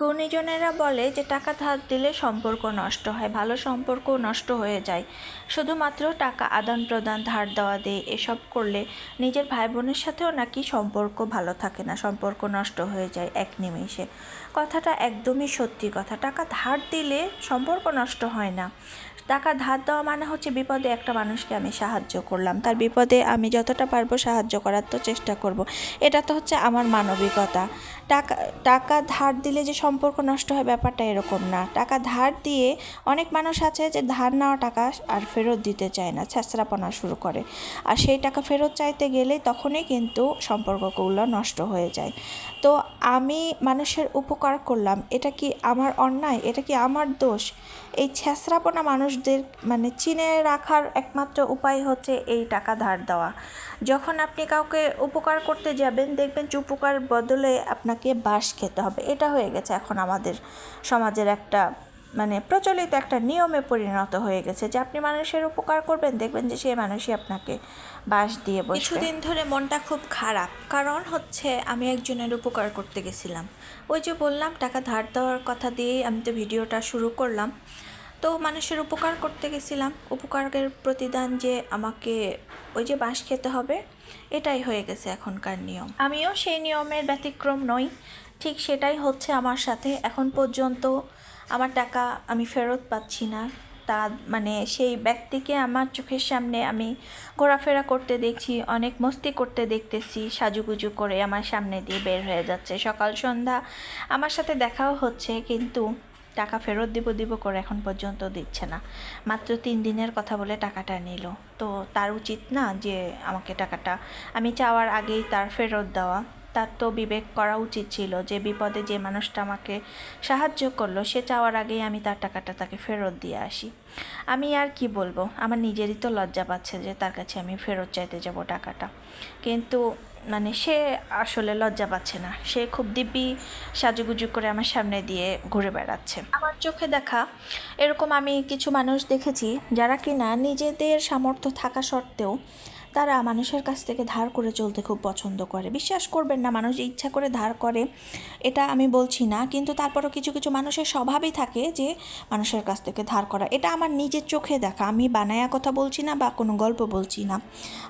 গুণীজনেরা বলে যে, টাকা ধার দিলে সম্পর্ক নষ্ট হয়, ভালো সম্পর্ক নষ্ট হয়ে যায়। শুধুমাত্র টাকা আদান প্রদান, ধার দেওয়া দিয়ে এসব করলে নিজের ভাই বোনের সাথেও নাকি সম্পর্ক ভালো থাকে না, সম্পর্ক নষ্ট হয়ে যায় এক নিমেষে। কথাটা একদমই সত্যি কথা। টাকা ধার দিলে সম্পর্ক নষ্ট হয় না। টাকা ধার দেওয়া মানে হচ্ছে বিপদে একটা মানুষকে আমি সাহায্য করলাম। তার বিপদে আমি যতটা পারব সাহায্য করার তো চেষ্টা করব। এটা তো হচ্ছে আমার মানবিকতা। টাকা টাকা ধার দিলে যে সম্পর্ক নষ্ট হয়, ব্যাপারটা এরকম না। টাকা ধার দিয়ে অনেক মানুষ আছে যে ধার নেওয়া টাকা আর ফেরত দিতে চায় না ছ্যাঁচড়াপনা শুরু করে। আর সেই টাকা ফেরত চাইতে গেলে তখনই কিন্তু সম্পর্কগুলো নষ্ট হয়ে যায়। তো আমি মানুষের উপকার করলাম, এটা কি আমার অন্যায়? এটা কি আমার দোষ? এই ছ্যাঁচড়াপনা মানুষদের মানে চিনে রাখার একমাত্র উপায় হচ্ছে এই টাকা ধার দেওয়া। যখন আপনি কাউকে উপকার করতে যাবেন, দেখবেন উপকার বদলে আপনাকে বাস খেতে হবে। এটা হয়ে গেছে। এখন আমাদের সমাজের একটা মানে প্রচলিত একটা নিয়মে পরিণত হয়ে গেছে যে আপনি মানুষের উপকার করবেন, দেখবেন যে সেই মানুষই আপনাকে বাস দিয়ে বসে কিছুদিন ধরে মনটা খুব খারাপ, কারণ হচ্ছে আমি একজনের উপকার করতে গেছিলাম। ওই যে বললাম, টাকা ধার দেওয়ার কথা দিয়েই আমি তো ভিডিওটা শুরু করলাম। তো মানুষের উপকার করতে গেছিলাম। উপকারের প্রতিদান যে আমাকে ওই যে বাঁশ খেতে হবে, এটাই হয়ে গেছে এখনকার নিয়ম। আমিও সেই নিয়মের ব্যতিক্রম নই। ঠিক সেটাই হচ্ছে আমার সাথে। এখন পর্যন্ত আমার টাকা আমি ফেরত পাচ্ছি না। তা মানে সেই ব্যক্তিকে আমার চোখের সামনে আমি ঘোরাফেরা করতে দেখছি, অনেক মস্তি করতে দেখতেছি, সাজুগুজু করে আমার সামনে দিয়ে বের হয়ে যাচ্ছে। সকাল সন্ধ্যা আমার সাথে দেখাও হচ্ছে, কিন্তু টাকা ফেরত দিব দিব করে এখন পর্যন্ত দিচ্ছে না। মাত্র তিন দিনের কথা বলে টাকাটা নিল। তো তার উচিত না যে আমাকে টাকাটা, আমি চাওয়ার আগেই তার ফেরত দেওয়া। তার তো বিবেক করা উচিত ছিল। যে বিপদে যে মানুষটা আমাকে সাহায্য করল, সে চাওয়ার আগেই আমি তার টাকাটা তাকে ফেরত দিয়ে আসি। আমি আর কি বলব? আমার নিজেরই তো লজ্জা পাচ্ছে যে তার কাছে আমি ফেরত চাইতে যাব টাকাটা। কিন্তু মানে সে আসলে লজ্জা পাচ্ছে না। সে খুব দিব্যি সাজুগুজু করে আমার সামনে দিয়ে ঘুরে বেড়াচ্ছে। আমার চোখে দেখা এরকম আমি কিছু মানুষ দেখেছি যারা কিনা নিজেদের সামর্থ্য থাকা সত্ত্বেও তারা মানুষের কাছ থেকে ধার করে চলতে খুব পছন্দ করে। বিশ্বাস করবেন না, মানুষ ইচ্ছা করে ধার করে, এটা আমি বলছি না। কিন্তু তারপরও কিছু কিছু মানুষের স্বভাবই থাকে যে, মানুষের কাছ থেকে ধার করা। এটা আমার নিজের চোখে দেখা। আমি বানায়া কথা বলছি না বা কোনো গল্প বলছি না।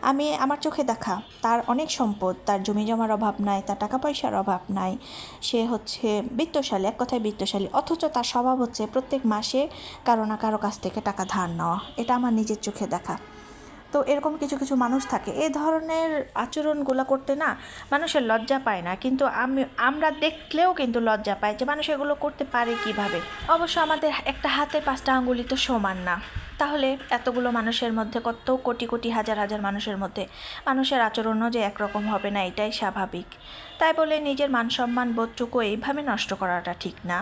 আমি, আমার চোখে দেখা। তার অনেক সম্পদ, তার জমি জমার অভাব নাই, তার টাকা পয়সার অভাব নাই। সে হচ্ছে বিত্তশালী, এক কথায় বিত্তশালী। অথচ তার স্বভাব হচ্ছে প্রত্যেক মাসে কারও না কারও কাছ থেকে টাকা ধার নেওয়া। এটা আমার নিজের চোখে দেখা। তো এরকম কিছু কিছু মানুষ থাকে। এ ধরনের আচরণগুলো করতে না মানুষের লজ্জা পায় না। কিন্তু আমি, আমরা দেখলেও কিন্তু লজ্জা পাই যে মানুষ এগুলো করতে পারে কীভাবে? অবশ্য আমাদের একটা হাতে পাঁচটা আঙ্গুলি তো সমান না। তাহলে এতগুলো মানুষের মধ্যে কত কোটি কোটি, হাজার হাজার মানুষের মধ্যে মানুষের আচরণও যে একরকম হবে না, এটাই স্বাভাবিক। তাই বলে নিজের মান সম্মান বোধটুকু এইভাবে নষ্ট করাটা ঠিক না?